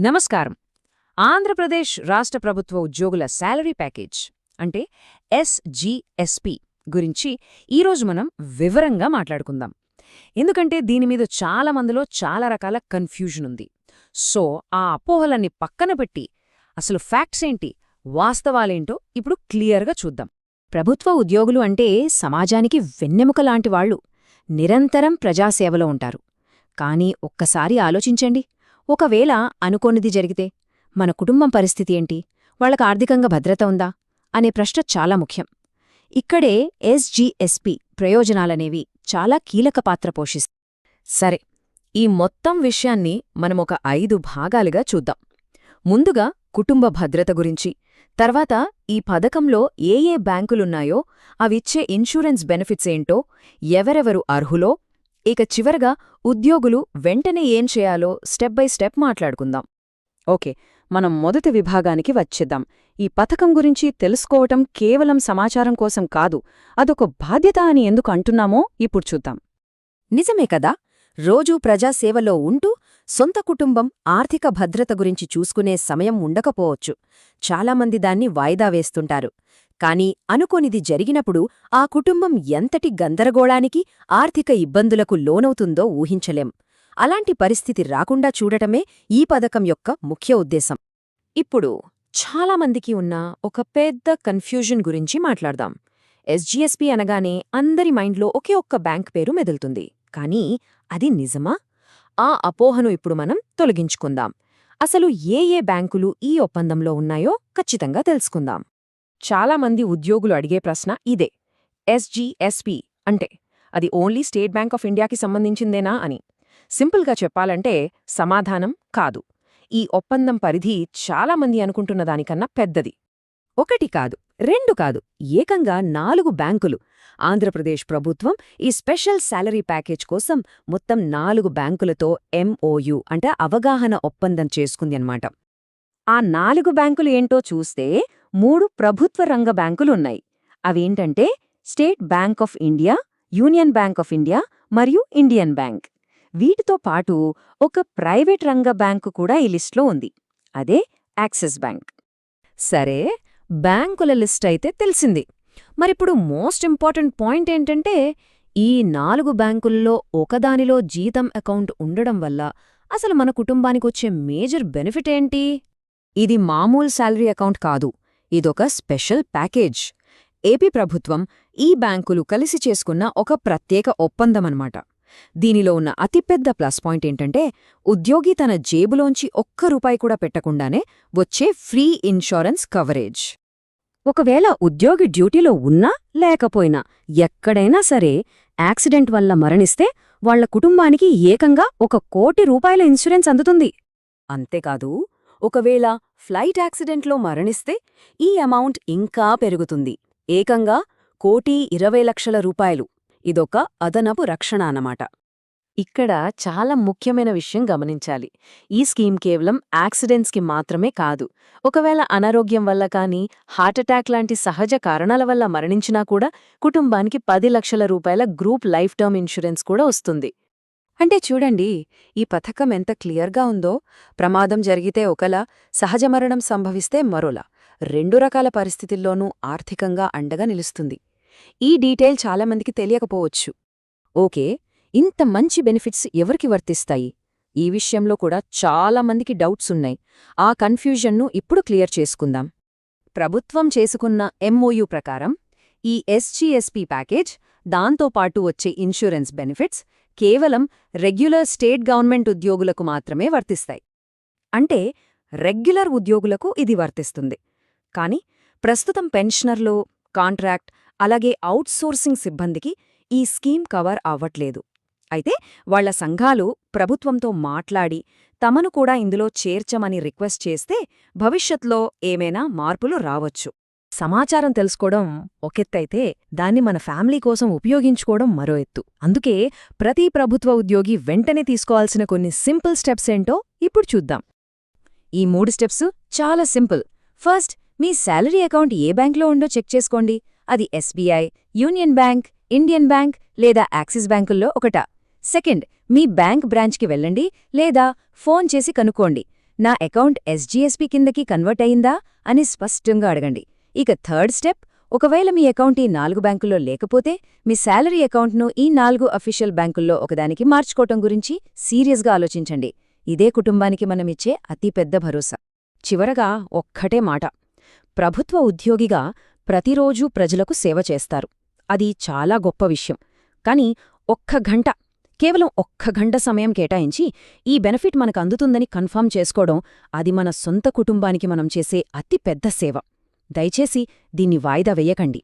నమస్కారం. ఆంధ్రప్రదేశ్ రాష్ట్ర ప్రభుత్వ ఉద్యోగుల శాలరీ ప్యాకేజ్ అంటే ఎస్జిఎస్పి గురించి ఈరోజు మనం వివరంగా మాట్లాడుకుందాం. ఎందుకంటే దీనిమీద చాలా మందిలో చాలా రకాల కన్ఫ్యూజన్ ఉంది. సో ఆ అపోహలన్నీ పక్కన పెట్టి అసలు ఫ్యాక్ట్స్ ఏంటి వాస్తవాలేంటో ఇప్పుడు క్లియర్గా చూద్దాం. ప్రభుత్వ ఉద్యోగులు అంటే సమాజానికి వెన్నెముక లాంటి వాళ్ళు. నిరంతరం ప్రజాసేవలో ఉంటారు. కానీ ఒక్కసారి ఆలోచించండి ఒకవేళ అనుకోనిది జరిగితే మన కుటుంబం పరిస్థితి ఏంటి? వాళ్ళకు ఆర్థికంగా భద్రత ఉందా? అనే ప్రశ్న చాలా ముఖ్యం. ఇక్కడే ఎస్జీఎస్పి ప్రయోజనాలనేవి చాలా కీలక పాత్ర పోషిస్తాయి సరే ఈ మొత్తం విషయాన్ని మనం ఒక ఐదు భాగాలుగా చూద్దాం. ముందుగా కుటుంబ భద్రత గురించి తర్వాత ఈ పథకంలో ఏ ఏ బ్యాంకులున్నాయో అవిచ్చే ఇన్సూరెన్స్ బెనిఫిట్స్ ఏంటో ఎవరెవరు అర్హులో ఇక చివరగా ఉద్యోగులు వెంటనే ఏం చేయాలో స్టెప్ బై స్టెప్ మాట్లాడుకుందాం. ఓకే మనం మొదటి విభాగానికి వచ్చేద్దాం. ఈ పథకం గురించి తెలుసుకోవటం కేవలం సమాచారం కోసం కాదు అదొక బాధ్యత అని ఎందుకు అంటున్నామో ఇప్పుడు చూద్దాం. నిజమే కదా? రోజూ ప్రజాసేవలో ఉంటూ సొంత కుటుంబం ఆర్థిక భద్రత గురించి చూసుకునే సమయం ఉండకపోవచ్చు. చాలామంది దాన్ని వాయిదా వేస్తుంటారు. కాని అనుకోనిది జరిగినప్పుడు ఆ కుటుంబం ఎంతటి గందరగోళానికి ఆర్థిక ఇబ్బందులకు లోనవుతుందో ఊహించలేం. అలాంటి పరిస్థితి రాకుండా చూడటమే ఈ పథకం యొక్క ముఖ్య ఉద్దేశం. ఇప్పుడు చాలామందికి ఉన్న ఒక పెద్ద కన్ఫ్యూజన్ గురించి మాట్లాడదాం. ఎస్జీఎస్పీ అనగానే అందరి మైండ్లో ఒకే ఒక్క బ్యాంక్ పేరు మెదులుతుంది. కానీ అది నిజమా? ఆ అపోహను ఇప్పుడు మనం తొలగించుకుందాం. అసలు ఏ ఏ బ్యాంకులు ఈ ఒప్పందంలో ఉన్నాయో ఖచ్చితంగా తెలుసుకుందాం. చాలామంది ఉద్యోగులు అడిగే ప్రశ్న ఇదే. ఎస్జీఎస్పి అంటే అది ఓన్లీ స్టేట్ బ్యాంక్ ఆఫ్ ఇండియాకి సంబంధించిందేనా అని. సింపుల్గా చెప్పాలంటే సమాధానం కాదు. ఈ ఒప్పందం పరిధి చాలామంది అనుకుంటున్న దానికన్నా పెద్దది. ఒకటి కాదు రెండు కాదు ఏకంగా నాలుగు బ్యాంకులు. ఆంధ్రప్రదేశ్ ప్రభుత్వం ఈ స్పెషల్ శాలరీ ప్యాకేజ్ కోసం మొత్తం నాలుగు బ్యాంకులతో ఎంఓయు అంటే అవగాహన ఒప్పందం చేసుకుంది అన్నమాట. ఆ నాలుగు బ్యాంకులు ఏంటో చూస్తే మూడు ప్రభుత్వ రంగ బ్యాంకులున్నాయి. అవేంటంటే State Bank of India Union Bank of India మరియు ఇండియన్ బ్యాంక్. వీటితో పాటు ఒక ప్రైవేట్ రంగ బ్యాంకు కూడా ఈ లిస్ట్లో ఉంది. అదే యాక్సిస్ బ్యాంక్. సరే బ్యాంకుల లిస్ట్ అయితే తెలిసింది. మరిప్పుడు మోస్ట్ ఇంపార్టెంట్ పాయింట్ ఏంటంటే ఈ నాలుగు బ్యాంకుల్లో ఒకదానిలో జీతం అకౌంట్ ఉండడం వల్ల అసలు మన కుటుంబానికొచ్చే మేజర్ బెనిఫిట్ ఏంటి? ఇది మామూలు శాలరీ అకౌంట్ కాదు. ఇదొక స్పెషల్ ప్యాకేజ్. ఏపీ ప్రభుత్వం ఈ బ్యాంకులు కలిసి చేసుకున్న ఒక ప్రత్యేక ఒప్పందమన్నమాట. దీనిలో ఉన్న అతిపెద్ద ప్లస్ పాయింట్ ఏంటంటే ఉద్యోగి తన జేబులోంచి ఒక్క రూపాయి కూడా పెట్టకుండానే వచ్చే ఫ్రీ ఇన్షూరెన్స్ కవరేజ్. ఒకవేళ ఉద్యోగి డ్యూటీలో ఉన్నా లేకపోయినా ఎక్కడైనా సరే యాక్సిడెంట్ వల్ల మరణిస్తే వాళ్ళ కుటుంబానికి ఏకంగా ఒక కోటి రూపాయల ఇన్సూరెన్స్ అందుతుంది. అంతేకాదు ఒకవేళ ఫ్లైట్ యాక్సిడెంట్లో మరణిస్తే ఈ అమౌంట్ ఇంకా పెరుగుతుంది. ఏకంగా కోటి ఇరవై లక్షల రూపాయలు. ఇదొక అదనపు రక్షణ అన్నమాట. ఇక్కడ చాలా ముఖ్యమైన విషయం గమనించాలి. ఈ స్కీమ్ కేవలం యాక్సిడెంట్స్కి మాత్రమే కాదు. ఒకవేళ అనారోగ్యం వల్ల కానీ హార్ట్అటాక్ లాంటి సహజ కారణాల వల్ల మరణించినా కూడా కుటుంబానికి పది లక్షల రూపాయల గ్రూప్ లైఫ్ టర్మ్ ఇన్సూరెన్స్ కూడా వస్తుంది. అంటే చూడండి ఈ పథకం ఎంత క్లియర్గా ఉందో. ప్రమాదం జరిగితే ఒకలా సహజ మరణం సంభవిస్తే మరోలా. రెండు రకాల పరిస్థితుల్లోనూ ఆర్థికంగా అండగా నిలుస్తుంది. ఈ డీటెయిల్ చాలామందికి తెలియకపోవచ్చు. ఓకే ఇంత మంచి బెనిఫిట్స్ ఎవరికి వర్తిస్తాయి? ఈ విషయంలో కూడా చాలామందికి డౌట్స్ ఉన్నాయి. ఆ కన్ఫ్యూజన్ను ఇప్పుడు క్లియర్ చేసుకుందాం. ప్రభుత్వం చేసుకున్న ఎంఓయు ప్రకారం ఈ ఎస్జీఎస్పీ ప్యాకేజ్ దాంతోపాటు వచ్చే ఇన్సూరెన్స్ బెనిఫిట్స్ కేవలం రెగ్యులర్ స్టేట్ గవర్నమెంట్ ఉద్యోగులకు మాత్రమే వర్తిస్తాయి. అంటే రెగ్యులర్ ఉద్యోగులకు ఇది వర్తిస్తుంది. కాని ప్రస్తుతం పెన్షనర్లు కాంట్రాక్ట్ అలాగే అవుట్సోర్సింగ్ సిబ్బందికి ఈ స్కీమ్ కవర్ అవ్వట్లేదు. అయితే వాళ్ళ సంఘాలు ప్రభుత్వంతో మాట్లాడి తమను కూడా ఇందులో చేర్చమని రిక్వెస్ట్ చేస్తే భవిష్యత్లో ఏమైనా మార్పులు రావచ్చు. సమాచారం తెలుసుకోవడం ఒకెత్తైతే దాన్ని మన ఫ్యామిలీ కోసం ఉపయోగించుకోవడం మరో ఎత్తు. అందుకే ప్రతి ప్రభుత్వ ఉద్యోగి వెంటనే తీసుకోవాల్సిన కొన్ని సింపుల్ స్టెప్స్ ఏంటో ఇప్పుడు చూద్దాం. ఈ మూడు స్టెప్స్ చాలా సింపుల్. ఫస్ట్ మీ శాలరీ అకౌంట్ ఏ బ్యాంక్లో ఉందో చెక్ చేసుకోండి. అది SBI Union Bank Indian Bank లేదా యాక్సిస్ బ్యాంకుల్లో ఒకట. సెకండ్ మీ బ్యాంక్ బ్రాంచ్కి వెళ్ళండి లేదా ఫోన్ చేసి కనుక్కోండి. నా అకౌంట్ ఎస్జీఎస్పీ కిందకి కన్వర్ట్ అయిందా అని స్పష్టంగా అడగండి. ఇక థర్డ్ స్టెప్ ఒకవేళ మీ అకౌంట్ ఈ నాలుగు బ్యాంకుల్లో లేకపోతే మీ శాలరీ అకౌంట్ను ఈ నాలుగు అఫీషియల్ బ్యాంకుల్లో ఒకదానికి మార్చుకోవటం గురించి సీరియస్గా ఆలోచించండి. ఇదే కుటుంబానికి మనమిచ్చే అతిపెద్ద భరోసా. చివరగా ఒక్కటే మాట. ప్రభుత్వ ఉద్యోగిగా ప్రతిరోజూ ప్రజలకు సేవ చేస్తారు. అది చాలా గొప్ప విషయం. కాని ఒక్క గంట కేవలం ఒక్క గంట సమయం కేటాయించి ఈ బెనిఫిట్ మనకు అందుతుందని కన్ఫర్మ్ చేసుకోవడం అది మన సొంత కుటుంబానికి మనం చేసే అతి పెద్ద సేవ. దయచేసి దీన్ని వాయిదా వెయ్యకండి